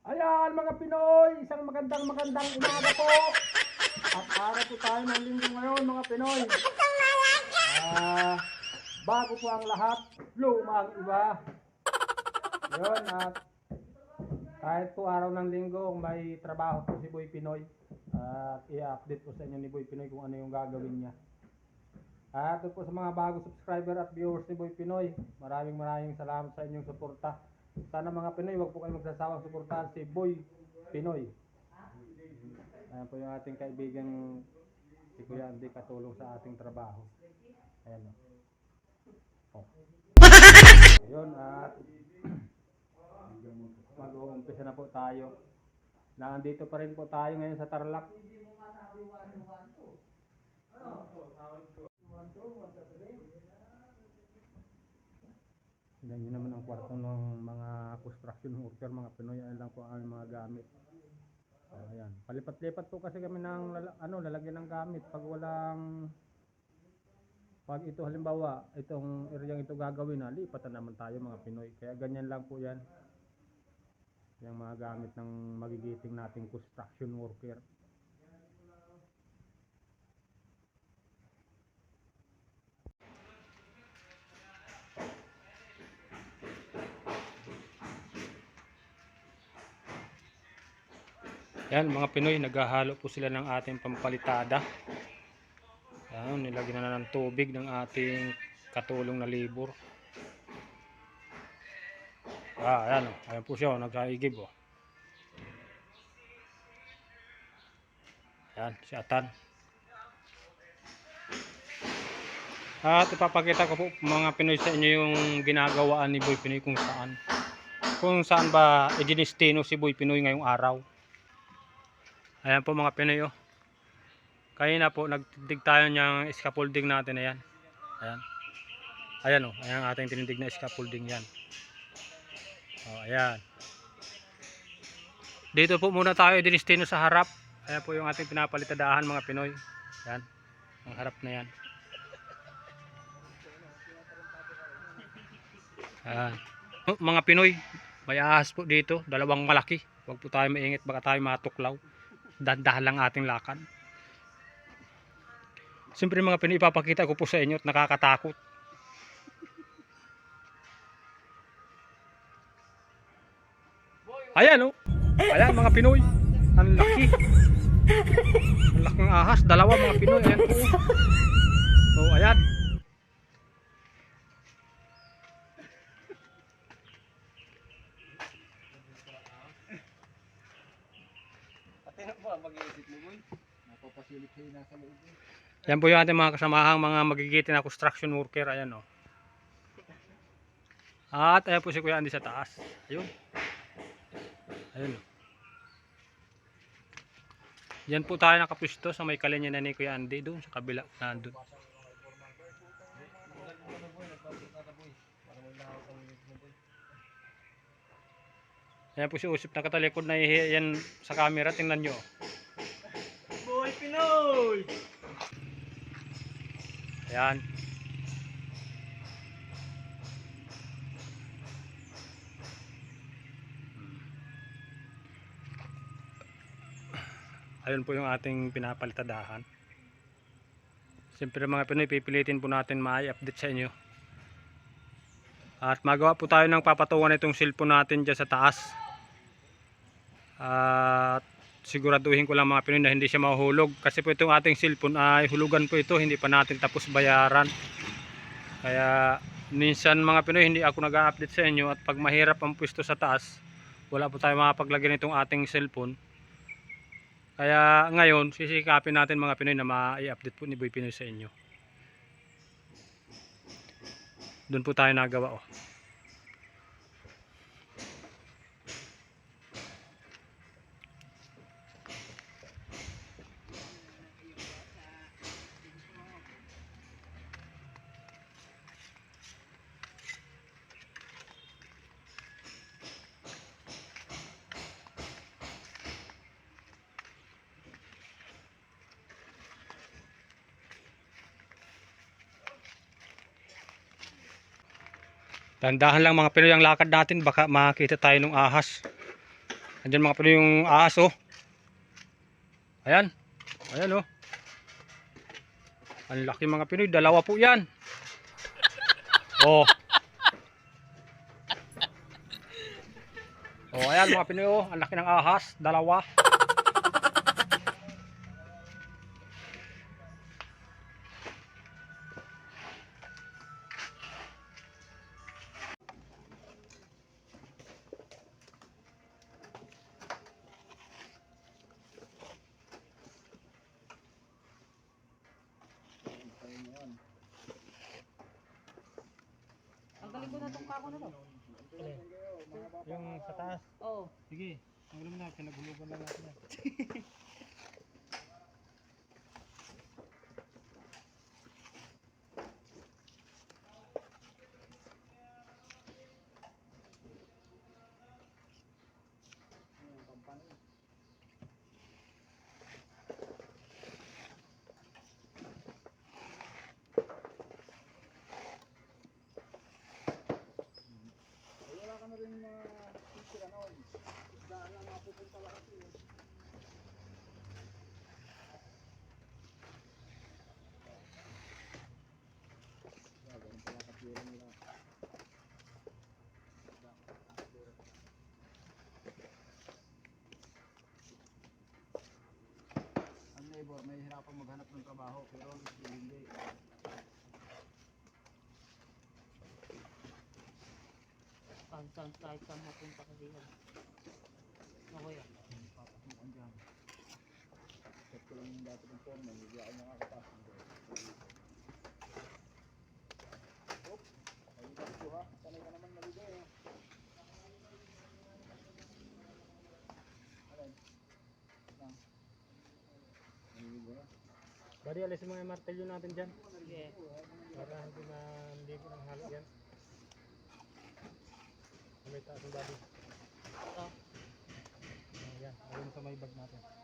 Ayan mga Pinoy, isang magandang magandang umaga po. At araw po tayo ng linggo ngayon mga Pinoy. Ah, bago po ang lahat, luma ang iba. Yun at kahit po araw ng linggo may trabaho po si Boy Pinoy. At i-update po sa inyo ni Boy Pinoy kung ano yung gagawin niya. At po sa mga bagong subscriber at viewers ni Boy Pinoy, maraming maraming salamat sa inyong suporta. Sana mga Pinoy, wag po kayo magsasawang suportahan si Boy Pinoy. Ayan po yung ating kaibigan si Kuya Andy katulong sa ating trabaho. Ayan o. Oh. Ayun at mag-uumpisa na po tayo. Nandito pa rin po tayo ngayon sa Tarlac. Tignan nyo naman ang kwarto ng mga construction worker, mga Pinoy. Ayan lang po ang mga gamit. Oh, ayan. Palipat-lipat po kasi kami ng lala- ano, lalagyan ng gamit. Pag walang pag ito halimbawa, itong area ito gagawin lipatan naman tayo mga Pinoy. Kaya ganyan lang po yan. Yung mga gamit ng magigiting nating construction worker. Yan, mga Pinoy, naghahalo po sila ng ating pampalitada. Yan, nilagyan na ng tubig ng ating katulong na libur. Ah, ayan, oh. ayan po siya, oh, nagsaigib. Oh. Ayan, si Atan. At ipapakita ko po mga Pinoy sa inyo yung ginagawaan ni Boy Pinoy kung saan. Kung saan ba idinistino si Boy Pinoy ngayong araw. Ayan po mga Pinoy oh. Kanina po nagtitig tayo niyang scaffolding natin ayan. Ayan. Ayan oh, ayan ang ating tinindig na scaffolding yan. Oh, ayan. Dito po muna tayo dinistino sa harap. Ayan po yung ating pinapalitadahan mga Pinoy. Ayan. Ang harap na yan. Ayan. Oh, mga Pinoy, may ahas po dito, dalawang malaki. Huwag po tayo maingit, baka tayo matuklaw dandahan lang ating lakad. Siyempre mga Pinoy, ipapakita ko po sa inyo at nakakatakot. Ayan oh. Ayan mga Pinoy. Ang laki. Ang laking ahas. Dalawa mga Pinoy. Ayan po. Yan po yung ating mga kasamahang mga magigitin na construction worker. Ayan o. At ayan po si Kuya Andy sa taas. Ayun. Ayun o. Yan po tayo nakapwisto sa may kalinya na ni Kuya Andy. Doon sa kabila. Nandun. Ayan po si Usip na katalikod na yan sa camera. Tingnan nyo. Ayan. Ayun po yung ating pinapalitadahan. Siyempre mga Pinoy, pipilitin po natin ma-update sa inyo. At magawa po tayo ng papatungan itong cellphone natin dyan sa taas. At siguraduhin ko lang mga Pinoy na hindi siya mahuhulog. Kasi po itong ating cellphone ay hulugan po ito, hindi pa natin tapos bayaran. Kaya minsan mga Pinoy hindi ako nag-update sa inyo at pag mahirap ang pwesto sa taas, wala po tayo makapaglagyan itong ating cellphone. Kaya ngayon, sisikapin natin mga Pinoy na ma-update po ni Boy Pinoy sa inyo. Doon po tayo nagawa oh. Dandahan lang mga Pinoy ang lakad natin baka makita tayo ng ahas. Andyan mga Pinoy yung ahas oh. Ayan. Ayan oh. Ang laki mga Pinoy. Dalawa po yan. Oh. Oh, ayan mga Pinoy oh. Ang laki ng ahas. Dalawa. Galing ko na itong kako na to. Yung sa taas. Oo. Sige. Ang alam na, pinaghulugan lang natin yan. Wala ka na rin mga picture ano. Daan lang mapupunta lahat eh. Ah, ganun pala kapira nila. Ang neighbor, may hirapan maghanap ng trabaho pero hindi. Saan, kahit saan mapunta kasi yan. Ako yan. Papasukan dyan. Check ko lang yung dati ng form, hindi ako makakapasok doon. Oop, ka dito ha. Sanay ka naman maligo eh. Alin? Lang. Naliligo na. Bari, alisin mo yung martelyo natin dyan. Sige. Para hindi na hindi ko ng halo yan. May taas ng body. Ito. Ayan, ayun sa may bag natin.